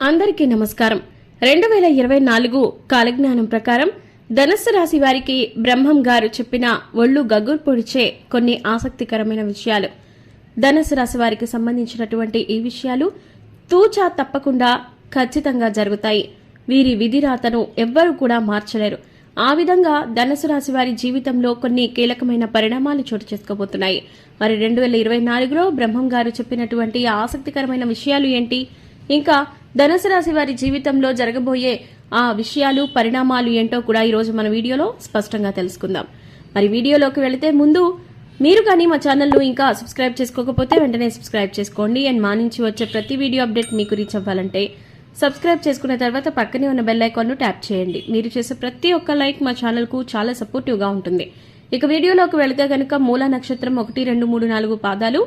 అందరికీ నమస్కారం. రెండు వేల ఇరవై నాలుగు కాలజ్ఞానం ప్రకారం ధనస్సు రాశి వారికి బ్రహ్మం గారు చెప్పిన ఒళ్ళు గగ్గురు పొడిచే కొన్ని ఆసక్తికరమైన విషయాలు. ధనస్సు రాశి వారికి సంబంధించినటువంటి ఈ విషయాలు తూచా తప్పకుండా ఖచ్చితంగా జరుగుతాయి. వీరి విధిరాతను ఎవ్వరూ కూడా మార్చలేరు. ఆ విధంగా ధనుసు రాశి వారి జీవితంలో కొన్ని కీలకమైన పరిణామాలు చోటు చేసుకోబోతున్నాయి. మరి రెండు వేల ఇరవై నాలుగులో బ్రహ్మం గారు చెప్పినటువంటి ఆసక్తికరమైన విషయాలు ఏంటి? ఇంకా ధనుసు రాశి వారి జీవితంలో జరగబోయే ఆ విషయాలు పరిణామాలు ఏంటో కూడా ఈరోజు మన వీడియోలో స్పష్టంగా తెలుసుకుందాం. మరి వీడియోలోకి వెళితే ముందు మీరు కానీ మా ఛానల్ను ఇంకా సబ్స్క్రైబ్ చేసుకోకపోతే వెంటనే సబ్స్క్రైబ్ చేసుకోండి. అండ్ మా నుంచి వచ్చే ప్రతి వీడియో అప్డేట్ మీకు రీచ్ అవ్వాలంటే సబ్స్క్రైబ్ చేసుకున్న తర్వాత పక్కనే ఉన్న బెల్ ఐకాన్ను ట్యాప్ చేయండి. మీరు చేసే ప్రతి ఒక్క లైక్ మా ఛానల్కు చాలా సపోర్టివ్గా ఉంటుంది. ఇక వీడియోలోకి వెళితే కనుక మూల నక్షత్రం ఒకటి రెండు మూడు నాలుగు పాదాలు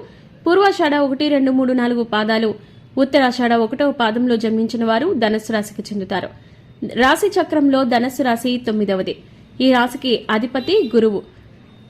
పూర్వాషాఢ ఒకటి రెండు మూడు నాలుగు పాదాలు ఉత్తరాషాఢ ఒకటవ పాదంలో జన్మించిన వారు ధనస్సు రాశికి చెందుతారు. రాశి చక్రంలో ధనస్సు రాశి తొమ్మిదవది. ఈ రాశికి అధిపతి గురువు.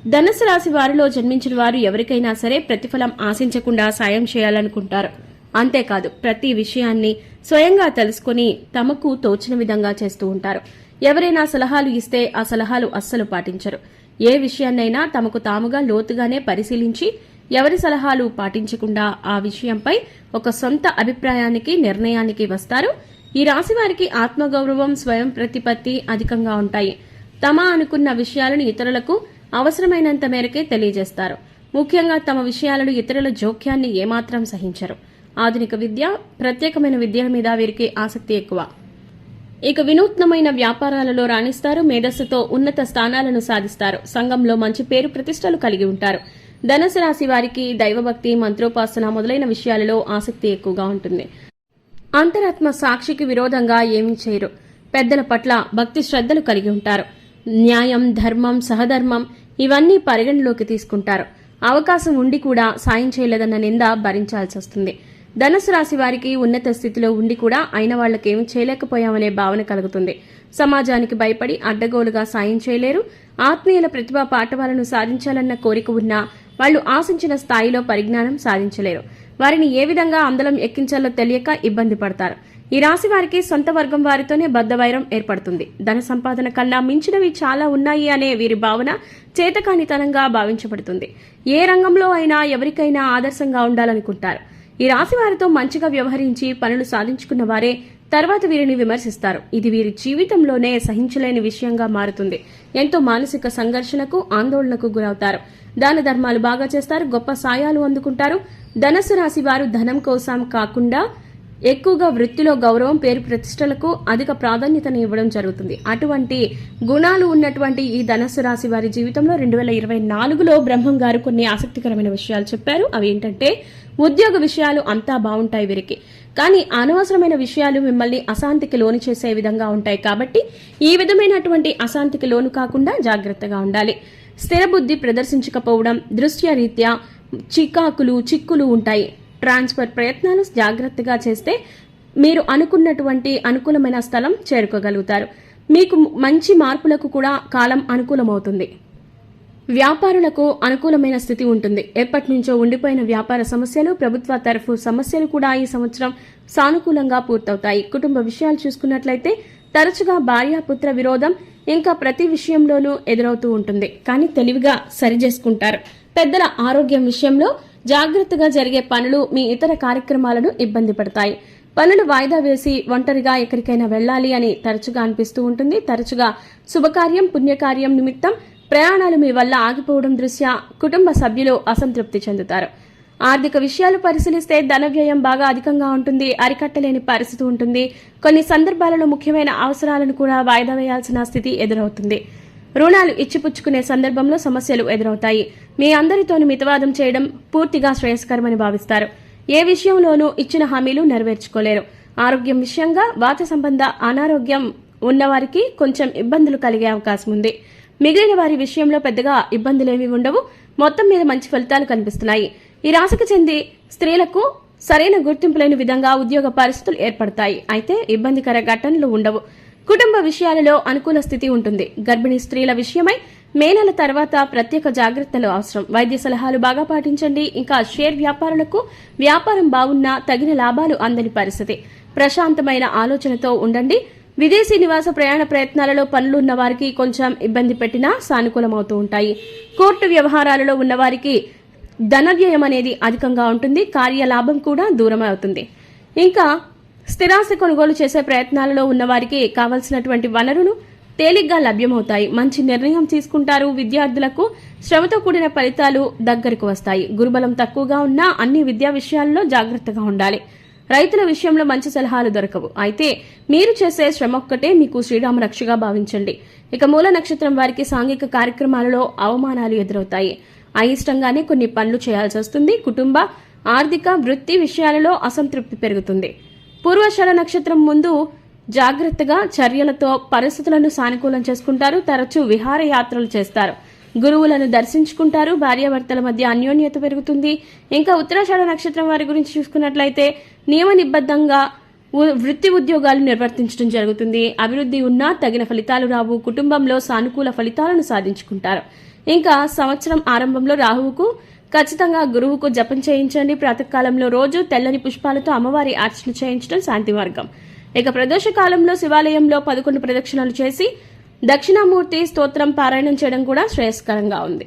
ధనస్సు రాశి వారిలో జన్మించిన వారు ఎవరికైనా సరే ప్రతిఫలం ఆశించకుండా సాయం చేయాలనుకుంటారు. అంతేకాదు ప్రతి విషయాన్ని స్వయంగా తెలుసుకుని తమకు తోచిన విధంగా చేస్తూ ఉంటారు. ఎవరైనా సలహాలు ఇస్తే ఆ సలహాలు అస్సలు పాటించరు. ఏ విషయాన్నైనా తమకు తాముగా లోతుగానే పరిశీలించి ఎవరి సలహాలు పాటించకుండా ఆ విషయంపై ఒక సొంత అభిప్రాయానికి నిర్ణయానికి వస్తారు. ఈ రాశి వారికి ఆత్మగౌరవం స్వయం ప్రతిపత్తి అధికంగా ఉంటాయి. తమ అనుకున్న విషయాలను ఇతరులకు అవసరమైనంత మేరకే తెలియజేస్తారు. ముఖ్యంగా తమ విషయాలను ఇతరుల జోక్యాన్ని ఏమాత్రం సహించరు. ఆధునిక విద్య ప్రత్యేకమైన విద్యల మీద వీరికి ఆసక్తి ఎక్కువ. ఇక వినూత్నమైన వ్యాపారాలలో రాణిస్తారు. మేధస్సుతో ఉన్నత స్థానాలను సాధిస్తారు. సంఘంలో మంచి పేరు ప్రతిష్టలు కలిగి ఉంటారు. ధనుసు రాశి వారికి దైవభక్తి మంత్రోపాసన మొదలైన విషయాలలో ఆసక్తి ఎక్కువగా ఉంటుంది. అంతరాత్మ సాక్షికి విరోధంగా ఏమీ చేయరు. పెద్దల పట్ల భక్తి శ్రద్ధలు కలిగి ఉంటారు. న్యాయం ధర్మం సహధర్మం ఇవన్నీ పరిగణలోకి తీసుకుంటారు. అవకాశం ఉండి కూడా సాయం చేయలేదన్న నింద భరించాల్సి వస్తుంది. ధనుసు రాశి వారికి ఉన్నత స్థితిలో ఉండి కూడా అయిన వాళ్ళకేమీ చేయలేకపోయామనే భావన కలుగుతుంది. సమాజానికి భయపడి అడ్డగోలుగా సాయం చేయలేరు. ఆత్మీయుల ప్రతిభా పాఠవాలను సాధించాలన్న కోరిక ఉన్నా వాళ్ళు ఆశించిన స్థాయిలో పరిజ్ఞానం సాధించలేరు. వారిని ఏ విధంగా అందలం ఎక్కించాలో తెలియక ఇబ్బంది పడతారు. ఈ రాశి వారికి సొంత వర్గం వారితోనే బద్దవైరం ఏర్పడుతుంది. ధన సంపాదన కన్నా మించినవి చాలా ఉన్నాయి అనే వీరి భావన చేతకానితనంగా భావించబడుతుంది. ఏ రంగంలో అయినా ఎవరికైనా ఆదర్శంగా ఉండాలనుకుంటారు. ఈ రాశి వారితో మంచిగా వ్యవహరించి పనులు సాధించుకున్న వారే తర్వాత వీరిని విమర్శిస్తారు. ఇది వీరి జీవితంలోనే సహించలేని విషయంగా మారుతుంది. ఎంతో మానసిక సంఘర్షణకు ఆందోళనకు గురవుతారు. దాన ధర్మాలు బాగా చేస్తారు గొప్ప సాయాలు అందుకుంటారు. ధనస్సు రాశి వారు ధనం కోసం కాకుండా ఎక్కువగా వృత్తిలో గౌరవం పేరు ప్రతిష్టలకు అధిక ప్రాధాన్యతను ఇవ్వడం జరుగుతుంది. అటువంటి గుణాలు ఉన్నటువంటి ఈ ధనస్సు రాశి వారి జీవితంలో రెండు వేల ఇరవై నాలుగులో బ్రహ్మం గారు కొన్ని ఆసక్తికరమైన విషయాలు చెప్పారు. అవి ఏంటంటే ఉద్యోగ విషయాలు అంతా బాగుంటాయి వీరికి. కానీ అనవసరమైన విషయాలు మిమ్మల్ని అశాంతికి లోను చేసే విధంగా ఉంటాయి కాబట్టి ఈ విధమైనటువంటి అశాంతికి లోను కాకుండా జాగ్రత్తగా ఉండాలి. స్థిరబుద్ధి ప్రదర్శించకపోవడం దృష్ట్యా రీత్యా చికాకులు చిక్కులు ఉంటాయి. ట్రాన్స్ఫర్ ప్రయత్నాలు జాగ్రత్తగా చేస్తే మీరు అనుకున్నటువంటి అనుకూలమైన స్థలం చేరుకోగలుగుతారు. మీకు మంచి మార్పులకు కూడా కాలం అనుకూలమవుతుంది. వ్యాపారులకు అనుకూలమైన స్థితి ఉంటుంది. ఎప్పటి నుంచో ఉండిపోయిన వ్యాపార సమస్యలు ప్రభుత్వ తరఫు సమస్యలు కూడా ఈ సంవత్సరం సానుకూలంగా పూర్తవుతాయి. కుటుంబ విషయాలు చూసుకున్నట్లయితే తరచుగా భార్యాపుత్ర విరోధం ఇంకా ప్రతి విషయంలోనూ ఎదురవుతూ ఉంటుంది. కానీ తెలివిగా సరిచేసుకుంటారు. పెద్దల ఆరోగ్యం విషయంలో జాగ్రత్తగా జరిగే పనులు మీ ఇతర కార్యక్రమాలను ఇబ్బంది పడతాయి. పనులు వాయిదా వేసి ఒంటరిగా ఎక్కడికైనా వెళ్ళాలి అని తరచుగా అనిపిస్తూ ఉంటుంది. తరచుగా శుభకార్యం పుణ్యకార్యం నిమిత్తం ప్రయాణాలు మీ వల్ల ఆగిపోవడం దృష్ట్యా కుటుంబ సభ్యులు అసంతృప్తి చెందుతారు. ఆర్థిక విషయాలు పరిశీలిస్తే ధన వ్యయం బాగా అధికంగా ఉంటుంది అరికట్టలేని పరిస్థితి ఉంటుంది. కొన్ని సందర్భాలలో ముఖ్యమైన అవసరాలను కూడా వాయిదా వేయాల్సిన స్థితి ఎదురవుతుంది. రుణాలు ఇచ్చిపుచ్చుకునే సందర్భంలో సమస్యలు ఎదురవుతాయి. మీ అందరితోనూ మితవాదం చేయడం పూర్తిగా శ్రేయస్కరమని భావిస్తారు. ఏ విషయంలోనూ ఇచ్చిన హామీలు నెరవేర్చుకోలేరు. ఆరోగ్యం విషయంగా వాత సంబంధ అనారోగ్యం ఉన్నవారికి కొంచెం ఇబ్బందులు కలిగే అవకాశం ఉంది. మిగిలిన వారి విషయంలో పెద్దగా ఇబ్బందులేమీ ఉండవు. మొత్తం మీద మంచి ఫలితాలు కనిపిస్తున్నాయి. ఈ రాశికి చెంది స్త్రీలకు సరైన గుర్తింపు లేని విధంగా ఉద్యోగ పరిస్థితులు ఏర్పడతాయి. అయితే ఇబ్బందికర ఘటనలు ఉండవు. కుటుంబ విషయాలలో అనుకూల స్థితి ఉంటుంది. గర్భిణీ స్త్రీల విషయమై మే నెల తర్వాత ప్రత్యేక జాగ్రత్తలు అవసరం. వైద్య సలహాలు బాగా పాటించండి. ఇంకా షేర్ వ్యాపారులకు వ్యాపారం బాగున్నా తగిన లాభాలు అందని పరిస్థితి. ప్రశాంతమైన ఆలోచనతో ఉండండి. విదేశీ నివాస ప్రయాణ ప్రయత్నాలలో పనులున్న వారికి కొంచెం ఇబ్బంది పెట్టినా సానుకూలమవుతూ ఉంటాయి. కోర్టు వ్యవహారాలలో ఉన్నవారికి ధనవ్యయం అనేది అధికంగా ఉంటుంది కార్యలాభం కూడా దూరం అవుతుంది ఇంకా స్థిరాస్తి కొనుగోలు చేసే ప్రయత్నాలలో ఉన్నవారికి కావలసినటువంటి వనరులు తేలిగ్గా లభ్యమవుతాయి. మంచి నిర్ణయం తీసుకుంటారు విద్యార్థులకు శ్రమతో కూడిన ఫలితాలు దగ్గరకు వస్తాయి. గురుబలం తక్కువగా ఉన్నా అన్ని విద్యా విషయాల్లో జాగ్రత్తగా ఉండాలి. రైతుల విషయంలో మంచి సలహాలు దొరకవు. అయితే మీరు చేసే శ్రమ ఒక్కటే మీకు శ్రీరామ రక్షగా భావించండి. ఇక మూల నక్షత్రం వారికి సాంఘిక కార్యక్రమాలలో అవమానాలు ఎదురవుతాయి. అయిష్టంగానే కొన్ని పనులు చేయాల్సి వస్తుంది. కుటుంబ ఆర్థిక వృత్తి విషయాలలో అసంతృప్తి పెరుగుతుంది. పూర్వషర నక్షత్రం ముందు జాగ్రత్తగా చర్యలతో పరిస్థితులను సానుకూలం చేసుకుంటారు. తరచూ విహారయాత్రలు చేస్తారు. గురువులను దర్శించుకుంటారు. భార్యాభర్తల మధ్య అన్యోన్యత పెరుగుతుంది. ఇంకా ఉత్తరాషాఢ నక్షత్రం వారి గురించి చూసుకున్నట్లయితే నియమ నిబద్ధంగా వృత్తి ఉద్యోగాలు నిర్వర్తించడం జరుగుతుంది. అభివృద్ధి ఉన్నా తగిన ఫలితాలు రావు. కుటుంబంలో సానుకూల ఫలితాలను సాధించుకుంటారు. ఇంకా సంవత్సరం ఆరంభంలో రాహువుకు ఖచ్చితంగా గురువుకు జపం చేయించండి. ప్రాతకాలంలో రోజు తెల్లని పుష్పాలతో అమ్మవారి అర్చన చేయించడం శాంతి మార్గం ఇక ప్రదోష కాలంలో శివాలయంలో పదకొండు ప్రదక్షిణలు చేసి దక్షిణామూర్తి స్తోత్రం పారాయణం చేయడం కూడా శ్రేయస్కరంగా ఉంది.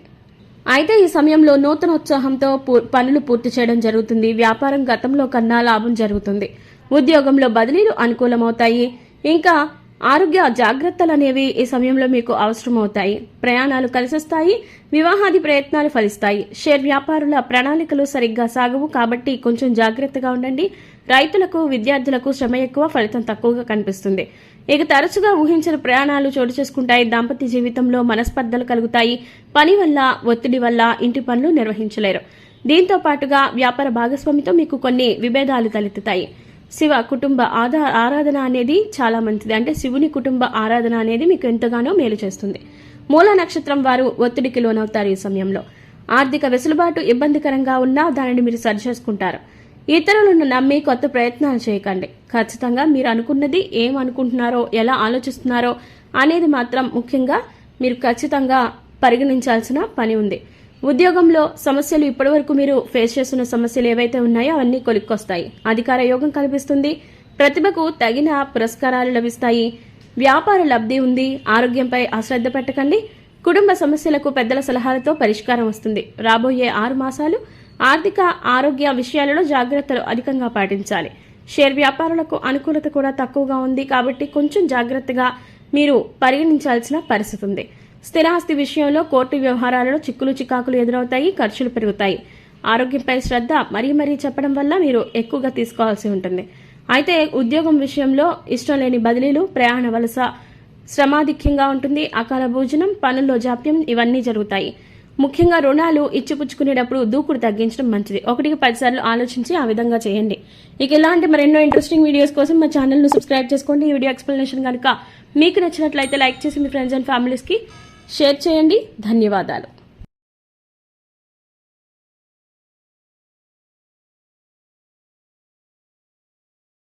అయితే ఈ సమయంలో నూతన ఉత్సాహంతో పనులు పూర్తి చేయడం జరుగుతుంది. వ్యాపారం గతంలో కన్నా లాభం జరుగుతుంది. ఉద్యోగంలో బదిలీలు అనుకూలమవుతాయి. ఇంకా ఆరోగ్య జాగ్రత్తలు అనేవి ఈ సమయంలో మీకు అవసరమవుతాయి. ప్రయాణాలు కలిసొస్తాయి వివాహాది ప్రయత్నాలు ఫలిస్తాయి. షేర్ వ్యాపారుల ప్రణాళికలు సరిగ్గా సాగవు కాబట్టి కొంచెం జాగ్రత్తగా ఉండండి. రైతులకు విద్యార్థులకు శ్రమ ఎక్కువ ఫలితం తక్కువగా కనిపిస్తుంది. ఇక తరచుగా ఊహించిన ప్రయాణాలు చోటు చేసుకుంటాయి. దాంపత్య జీవితంలో మనస్పర్ధలు కలుగుతాయి. పని వల్ల ఒత్తిడి వల్ల ఇంటి పనులు నిర్వహించలేరు. దీంతో పాటుగా వ్యాపార భాగస్వామితో మీకు కొన్ని విభేదాలు తలెత్తుతాయి. శివ కుటుంబ ఆదా ఆరాధన అనేది చాలా మంచిది. అంటే శివుని కుటుంబ ఆరాధన అనేది మీకు ఎంతగానో మేలు చేస్తుంది. మూల నక్షత్రం వారు ఒత్తిడికి లోనవుతారు ఈ సమయంలో. ఆర్థిక వెసులుబాటు ఇబ్బందికరంగా ఉన్నా దానిని మీరు సరిచేసుకుంటారు ఇతరులను నమ్మి కొత్త ప్రయత్నాలు చేయకండి. ఖచ్చితంగా మీరు అనుకున్నది ఏం అనుకుంటున్నారో ఎలా ఆలోచిస్తున్నారో అనేది మాత్రం ముఖ్యంగా మీరు ఖచ్చితంగా పరిగణించాల్సిన పని ఉంది. ఉద్యోగంలో సమస్యలు ఇప్పటివరకు మీరు ఫేస్ చేస్తున్న సమస్యలు ఏవైతే ఉన్నాయో అవన్నీ కొలిక్కొస్తాయి అధికార యోగం కల్పిస్తుంది. ప్రతిభకు తగిన పురస్కారాలు లభిస్తాయి. వ్యాపార లబ్ధి ఉంది. ఆరోగ్యంపై అశ్రద్ధ పెట్టకండి. కుటుంబ సమస్యలకు పెద్దల సలహాలతో పరిష్కారం వస్తుంది. రాబోయే ఆరు మాసాలు ఆర్థిక ఆరోగ్య విషయాలలో జాగ్రత్తలు అధికంగా పాటించాలి. షేర్ వ్యాపారులకు అనుకూలత కూడా తక్కువగా ఉంది కాబట్టి కొంచెం జాగ్రత్తగా మీరు పరిగణించాల్సిన పరిస్థితి ఉంది స్థిరాస్తి విషయంలో కోర్టు వ్యవహారాలలో చిక్కులు చికాకులు ఎదురవుతాయి ఖర్చులు పెరుగుతాయి. ఆరోగ్యంపై శ్రద్ధ మరీ మరీ చెప్పడం వల్ల మీరు ఎక్కువగా తీసుకోవాల్సి ఉంటుంది. అయితే ఉద్యోగం విషయంలో ఇష్టం లేని బదిలీలు ప్రయాణ వలస శ్రమాధిక్యంగా ఉంటుంది. అకాల భోజనం పనుల్లో జాప్యం ఇవన్నీ జరుగుతాయి. ముఖ్యంగా రుణాలు ఇచ్చిపుచ్చుకునేటప్పుడు దూకుడు తగ్గించడం మంచిది. ఒకటికి పదిసార్లు ఆలోచించి ఆ విధంగా చేయండి. ఇక ఇలాంటి మరెన్నో ఇంట్రెస్టింగ్ వీడియోస్ కోసం మా ఛానల్ను సబ్స్క్రైబ్ చేసుకోండి. ఈ వీడియో ఎక్స్ప్లెనేషన్ కనుక మీకు నచ్చినట్లయితే లైక్ చేసి మీ ఫ్రెండ్స్ అండ్ ఫ్యామిలీస్కి షేర్ చేయండి. ధన్యవాదాలు.